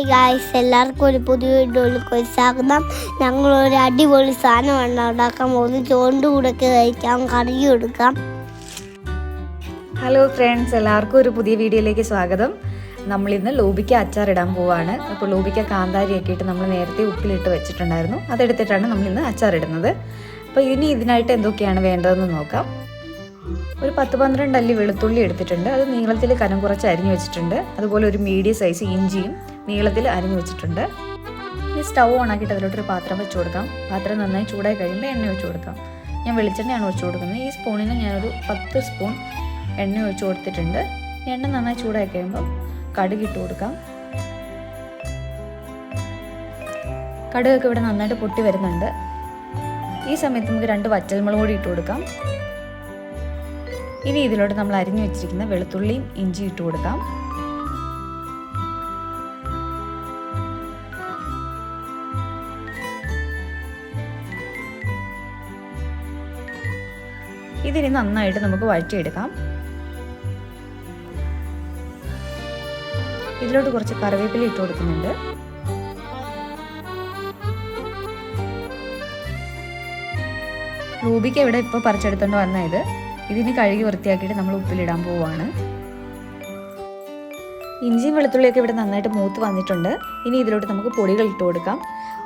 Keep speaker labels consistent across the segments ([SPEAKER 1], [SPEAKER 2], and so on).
[SPEAKER 1] Hi guys എല്ലാവർക്കും ഒരു പുതിയ വീഡിയോയിലേക്ക് സ്വാഗതം. ഞങ്ങൾ ഒരു അടിപൊളി സാധനമാണ് ഉണ്ടാക്കാൻ പോകുന്നത്. ചോണ്ട് കൂടൊക്കെ കഴിക്കാം കറി കൊടുക്കാം
[SPEAKER 2] ഹലോ ഫ്രണ്ട്സ് എല്ലാവർക്കും ഒരു പുതിയ വീഡിയോയിലേക്ക് സ്വാഗതം. നമ്മൾ ഇന്ന് ലോബിക്ക അച്ചാർ ഇടാൻ പോവാണ്. അപ്പോൾ ലോബിക്ക കാന്താരിയൊക്കെ ഇട്ട് നമ്മൾ നേരത്തെ ഉപ്പിലിട്ട് വെച്ചിട്ടുണ്ടായിരുന്നു. അതെടുത്തിട്ടാണ് നമ്മൾ ഇന്ന് അച്ചാർ ഇടുന്നത്. അപ്പോൾ ഇനി ഇതിനായിട്ട് എന്തൊക്കെയാണ് വേണ്ടതെന്ന് നോക്കാം. ഒരു പത്ത് പന്ത്രണ്ട് അല്ലി വെളുത്തുള്ളി എടുത്തിട്ടുണ്ട്. അത് നീളത്തിൽ കനം കുറച്ച് അരിഞ്ഞു വെച്ചിട്ടുണ്ട്. അതുപോലെ ഒരു മീഡിയം സൈസ് ഇഞ്ചിയും നീളത്തിൽ അരിഞ്ഞു വെച്ചിട്ടുണ്ട്. ഇനി സ്റ്റൗ ഓൺ ആക്കിയിട്ട് അതിലോട്ടൊരു പാത്രം വെച്ച് കൊടുക്കാം. പാത്രം നന്നായി ചൂടായി കഴിയുമ്പോൾ എണ്ണ ഒഴിച്ചു കൊടുക്കാം. ഞാൻ വെളിച്ചെണ്ണയാണ് ഒഴിച്ചു കൊടുക്കുന്നത്. ഈ സ്പൂണിന് ഞാനൊരു പത്ത് സ്പൂൺ എണ്ണ ഒഴിച്ചു കൊടുത്തിട്ടുണ്ട്. എണ്ണ നന്നായി ചൂടായി കഴിയുമ്പോൾ കടുക് ഇട്ട് കൊടുക്കാം. കടുകൊക്കെ ഇവിടെ നന്നായിട്ട് പൊട്ടി വരുന്നുണ്ട്. ഈ സമയത്ത് നമുക്ക് രണ്ട് വറ്റൽമുളക് കൂടി ഇട്ട് കൊടുക്കാം. ഇനി ഇതിലോട്ട് നമ്മൾ അരിഞ്ഞു വെച്ചിരിക്കുന്ന വെളുത്തുള്ളിയും ഇഞ്ചി ഇട്ട് കൊടുക്കാം. ഇതിനി നന്നായിട്ട് നമുക്ക് വഴറ്റിയെടുക്കാം. ഇതിലോട്ട് കുറച്ച് കറിവേപ്പില ഇട്ട് കൊടുക്കുന്നുണ്ട്. റൂബിക്ക് ഇവിടെ ഇപ്പോൾ പറിച്ചെടുത്തോണ്ട് വന്ന ഇത്. ഇതിന് കഴുകി വൃത്തിയാക്കിയിട്ട് നമ്മൾ ഉപ്പിലിടാൻ പോവുകയാണ് ഇഞ്ചിയും വെളുത്തുള്ളിയൊക്കെ ഇവിടെ നന്നായിട്ട് മൂത്ത് വന്നിട്ടുണ്ട്. ഇനി ഇതിലോട്ട് നമുക്ക് പൊടികൾ ഇട്ട് കൊടുക്കാം.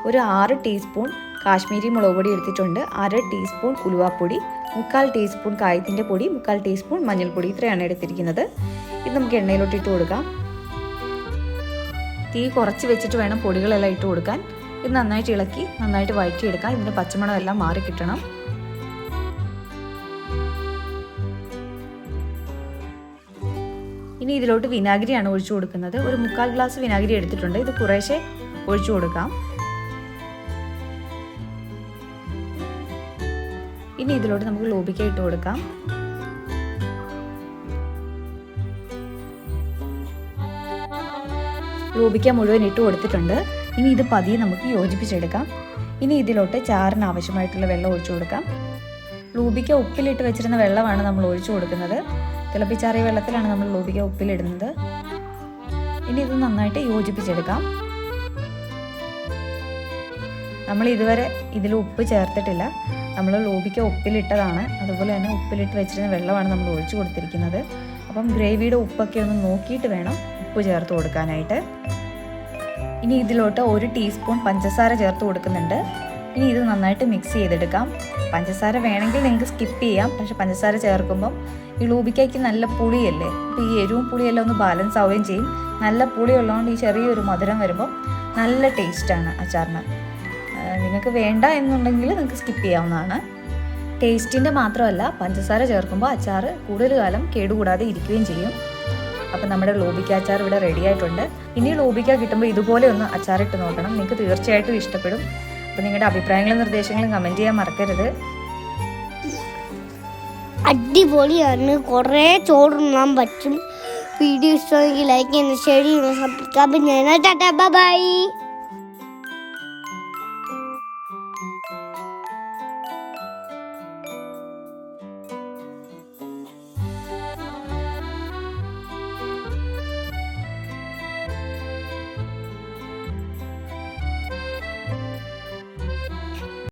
[SPEAKER 2] ഒരു ആറ് ടീസ്പൂൺ കാശ്മീരി മുളക് പൊടി എടുത്തിട്ടുണ്ട്. അര ടീസ്പൂൺ ഉലുവാപ്പൊടി. മുക്കാൽ ടീസ്പൂൺ കായത്തിന്റെ പൊടി മുക്കാൽ ടീസ്പൂൺ മഞ്ഞൾപ്പൊടി ഇത്രയാണ് എടുത്തിരിക്കുന്നത്. ഇത് നമുക്ക് എണ്ണയിലോട്ട് ഇട്ട് കൊടുക്കാം. തീ കുറച്ച് വെച്ചിട്ട് വേണം പൊടികളെല്ലാം ഇട്ട് കൊടുക്കാൻ. ഇത് നന്നായിട്ട് ഇളക്കി നന്നായിട്ട് വഴറ്റിയെടുക്കാം. ഇതിന്റെ പച്ചമണം എല്ലാം മാറി കിട്ടണം. ഇനി ഇതിലോട്ട് വിനാഗിരിയാണ് ഒഴിച്ചു കൊടുക്കുന്നത്. ഒരു മുക്കാൽ ഗ്ലാസ് വിനാഗിരി എടുത്തിട്ടുണ്ട്. ഇത് കുറേശ്ശെ ഒഴിച്ചു കൊടുക്കാം. ഇനി ഇതിലോട്ട് നമുക്ക് ലോബിക്ക ഇട്ട് കൊടുക്കാം. ലോബിക്ക മുഴുവൻ ഇട്ട് കൊടുത്തിട്ടുണ്ട്. ഇനി ഇത് പതിയെ നമുക്ക് യോജിപ്പിച്ചെടുക്കാം. ഇനി ഇതിലോട്ട് ചാറിന് ആവശ്യമായിട്ടുള്ള വെള്ളം ഒഴിച്ചു കൊടുക്കാം. ലൂബിക്ക ഉപ്പിലിട്ട് വെച്ചിരുന്ന വെള്ളമാണ് നമ്മൾ ഒഴിച്ചു കൊടുക്കുന്നത്. തിളപ്പിച്ചാറിയ വെള്ളത്തിലാണ് നമ്മൾ ലൂബിക്ക ഉപ്പിലിടുന്നത്. ഇനി ഇത് നന്നായിട്ട് യോജിപ്പിച്ചെടുക്കാം. നമ്മൾ ഇതുവരെ ഇതിൽ ഉപ്പ് ചേർത്തിട്ടില്ല. നമ്മൾ ലോബിക്ക് ഉപ്പിലിട്ടതാണ്. അതുപോലെ തന്നെ ഉപ്പിലിട്ട് വെച്ചിരുന്ന വെള്ളമാണ് നമ്മൾ ഒഴിച്ചു കൊടുത്തിരിക്കുന്നത്. അപ്പം ഗ്രേവിയുടെ ഉപ്പൊക്കെ ഒന്ന് നോക്കിയിട്ട് വേണം ഉപ്പ് ചേർത്ത് കൊടുക്കാനായിട്ട്. ഇനി ഇതിലോട്ട് ഒരു ടീസ്പൂൺ പഞ്ചസാര ചേർത്ത് കൊടുക്കുന്നുണ്ട്. ഇനി ഇത് നന്നായിട്ട് മിക്സ് ചെയ്തെടുക്കാം. പഞ്ചസാര വേണമെങ്കിൽ നിങ്ങൾക്ക് സ്കിപ്പ് ചെയ്യാം. പക്ഷെ പഞ്ചസാര ചേർക്കുമ്പം ഈ ലൂബിക്കയ്ക്ക് നല്ല പുളിയല്ലേ? അപ്പോൾ ഈ എരിവും പുളിയെല്ലാം ഒന്ന് ബാലൻസ് ആവുകയും ചെയ്യും. നല്ല പുളി ഉള്ളതുകൊണ്ട് ഈ ചെറിയൊരു മധുരം വരുമ്പോൾ നല്ല ടേസ്റ്റാണ് അച്ചാറിന്. നിങ്ങൾക്ക് വേണ്ട എന്നുണ്ടെങ്കിൽ നിങ്ങൾക്ക് സ്കിപ്പ് ചെയ്യാവുന്നതാണ്. ടേസ്റ്റിന്റെ മാത്രമല്ല പഞ്ചസാര ചേർക്കുമ്പോൾ അച്ചാർ കൂടുതൽ കാലം കേടുകൂടാതെ ഇരിക്കുകയും ചെയ്യും. അപ്പം നമ്മുടെ ലോബിക്ക അച്ചാർ ഇവിടെ റെഡി ആയിട്ടുണ്ട്. ഇനി ലോബിക്ക കിട്ടുമ്പോൾ ഇതുപോലെ ഒന്ന് അച്ചാറിട്ട് നോക്കണം. നിങ്ങൾക്ക് തീർച്ചയായിട്ടും ഇഷ്ടപ്പെടും. അപ്പം നിങ്ങളുടെ അഭിപ്രായങ്ങളും നിർദ്ദേശങ്ങളും കമന്റ് ചെയ്യാൻ മറക്കരുത്.
[SPEAKER 1] അടിപൊളിയാണ്. കുറേ ചോറുണ്ണാൻ പറ്റും. വീഡിയോ ഇഷ്ടമെങ്കിൽ ലൈക്ക് ചെയ്യുന്ന ഷെയർ ചെയ്യുന്ന സബ്സ്ക്രൈബ് ചെയ്യുന്ന ടാറ്റാ ബൈ